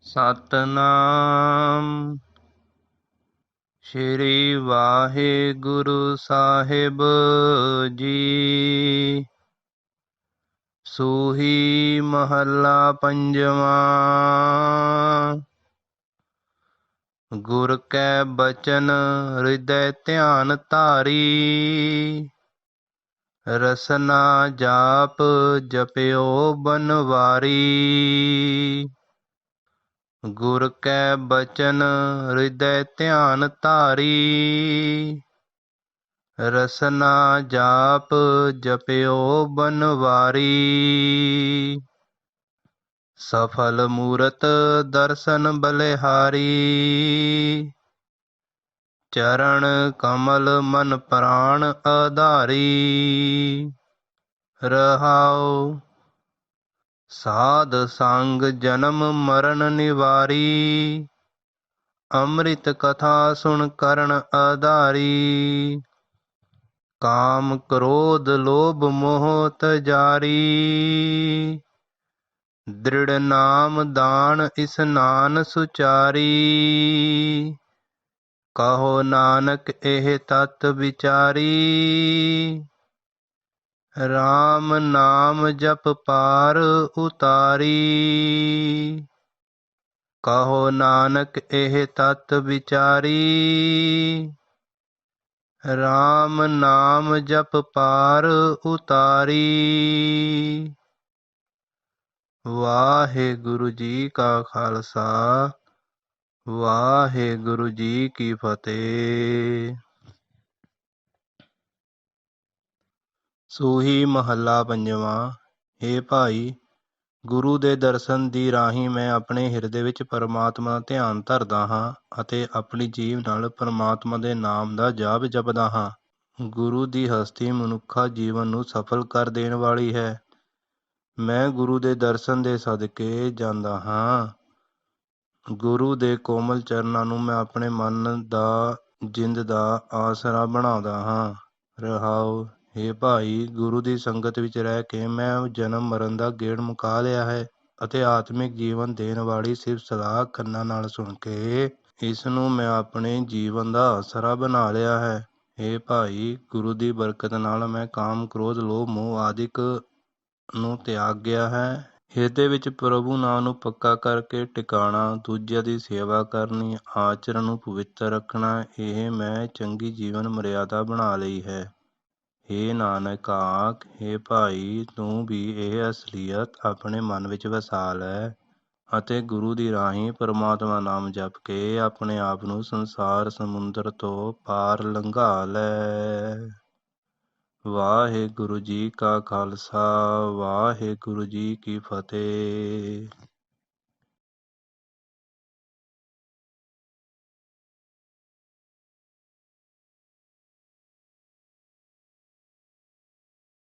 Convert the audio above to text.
ਸਤਨਾਮ। ਸ਼੍ਰੀ ਵਾਹਿਗੁਰੂ ਸਾਹਿਬ ਜੀ। ਸੂਹੀ ਮਹੱਲਾ ਪੰਜਵਾਂ। ਗੁਰ ਕੈ ਬਚਨ ਹਿਰਦੈ ਧਿਆਨ ਧਾਰੀ। ਰਸਨਾ ਜਾਪ ਜਪਿਓ ਬਨਵਾਰੀ। ਗੁਰ ਕੈ ਬਚਨ ਹਿਰਦੈ ਧਿਆਨ ਧਾਰੀ। ਰਸਨਾ ਜਾਪ ਜਪਿਓ ਬਨਵਾਰੀ। ਸਫਲ ਮੂਰਤ ਦਰਸ਼ਨ ਬਲਿਹਾਰੀ। ਚਰਨ ਕਮਲ ਮਨ ਪ੍ਰਾਣ ਆਧਾਰੀ ਰਹਾਉ ਸਾਧ ਸੰਗ ਜਨਮ ਮਰਨ ਨਿਵਾਰੀ, ਅੰਮ੍ਰਿਤ ਕਥਾ ਸੁਣ ਕਰਨ ਆਧਾਰੀ। ਕਾਮ ਕ੍ਰੋਧ ਲੋਭ ਮੋਹ ਤਜਾਰੀ, ਦ੍ਰਿੜ ਨਾਮ ਦਾਨ ਇਸਨਾਨ ਸੁਚਾਰੀ। ਕਹੋ ਨਾਨਕ ਇਹ ਤਤ ਵਿਚਾਰੀ RAM ਨਾਮ ਜਪ ਪਾਰ ਉਤਾਰੀ। ਕਹੋ ਨਾਨਕ ਇਹ ਤਤ ਵਿਚਾਰੀ। RAM ਨਾਮ ਜਪ ਪਾਰ ਉਤਾਰੀ। ਵਾਹਿਗੁਰੂ ਜੀ ਕਾ ਖਾਲਸਾ, ਵਾਹਿਗੁਰੂ ਜੀ ਕੀ ਫਤਿਹ। ਸੂਹੀ ਮਹੱਲਾ ਪੰਜਵਾਂ ਏ ਭਾਈ, ਗੁਰੂ ਦੇ ਦਰਸ਼ਨ ਦੀ ਰਾਹੀਂ ਮੈਂ ਆਪਣੇ ਹਿਰਦੇ ਵਿੱਚ ਪਰਮਾਤਮਾ ਦਾ ਧਿਆਨ ਧਰਦਾ ਹਾਂ ਅਤੇ ਆਪਣੀ ਜੀਵ ਨਾਲ ਪਰਮਾਤਮਾ ਦੇ ਨਾਮ ਦਾ ਜਾਪ ਜਪਦਾ ਹਾਂ। ਗੁਰੂ ਦੀ ਹਸਤੀ ਮਨੁੱਖਾ ਜੀਵਨ ਨੂੰ ਸਫਲ ਕਰ ਦੇਣ ਵਾਲੀ ਹੈ। ਮੈਂ ਗੁਰੂ ਦੇ ਦਰਸ਼ਨ ਦੇ ਸਦਕੇ ਜਾਂਦਾ ਹਾਂ। ਗੁਰੂ ਦੇ ਕੋਮਲ ਚਰਨਾਂ ਨੂੰ ਮੈਂ ਆਪਣੇ ਮਨ ਦਾ, ਜਿੰਦ ਦਾ ਆਸਰਾ ਬਣਾਉਂਦਾ ਹਾਂ। ਰਹਾਉ हे ਭਾਈ, ਗੁਰੂ ਦੀ ਸੰਗਤ ਵਿੱਚ ਰਹਿ ਕੇ ਮੈਂ ਜਨਮ ਮਰਨ ਦਾ ਗੇੜ ਮੁਕਾ ਲਿਆ ਹੈ ਅਤੇ ਆਤਮਿਕ ਜੀਵਨ ਦੇਣ ਵਾਲੀ ਸਿਰਫ ਸਲਾਹ ਕੰਨਾਂ ਨਾਲ ਸੁਣ ਕੇ ਇਸ ਨੂੰ ਮੈਂ ਆਪਣੇ ਜੀਵਨ ਦਾ ਆਸਰਾ ਬਣਾ ਲਿਆ ਹੈ। हे ਭਾਈ, ਗੁਰੂ ਦੀ ਬਰਕਤ ਨਾਲ ਮੈਂ ਕਾਮ, ਕ੍ਰੋਧ, ਲੋਭ, ਮੋਹ ਆਦਿਕ ਨੂੰ ਤਿਆਗ ਗਿਆ ਹੈ। ਹਿਰਦੇ ਵਿੱਚ ਪ੍ਰਭੂ ਨਾਮ ਨੂੰ ਪੱਕਾ ਕਰਕੇ ਟਿਕਾਣਾ, ਦੂਜਿਆਂ ਦੀ ਸੇਵਾ ਕਰਨੀ, ਆਚਰਣ ਨੂੰ ਪਵਿੱਤਰ ਰੱਖਣਾ, ਇਹ ਮੈਂ ਚੰਗੀ ਜੀਵਨ ਮਰਿਆਦਾ ਬਣਾ ਲਈ ਹੈ। ਹੇ ਨਾਨਕ, ਆਖ हे ਭਾਈ, ਤੂੰ ਵੀ ਇਹ ਅਸਲੀਅਤ ਆਪਣੇ ਮਨ ਵਿੱਚ ਵਸਾ ਲੈ ਅਤੇ ਗੁਰੂ ਦੀ ਰਾਹੀਂ ਪਰਮਾਤਮਾ ਨਾਮ ਜਪ ਕੇ ਆਪਣੇ ਆਪ ਨੂੰ ਸੰਸਾਰ ਸਮੁੰਦਰ ਤੋਂ ਪਾਰ ਲੰਘਾ ਲੈ। ਵਾਹਿਗੁਰੂ ਜੀ ਕਾ ਖਾਲਸਾ, ਵਾਹਿਗੁਰੂ ਜੀ ਕੀ ਫਤਿਹ।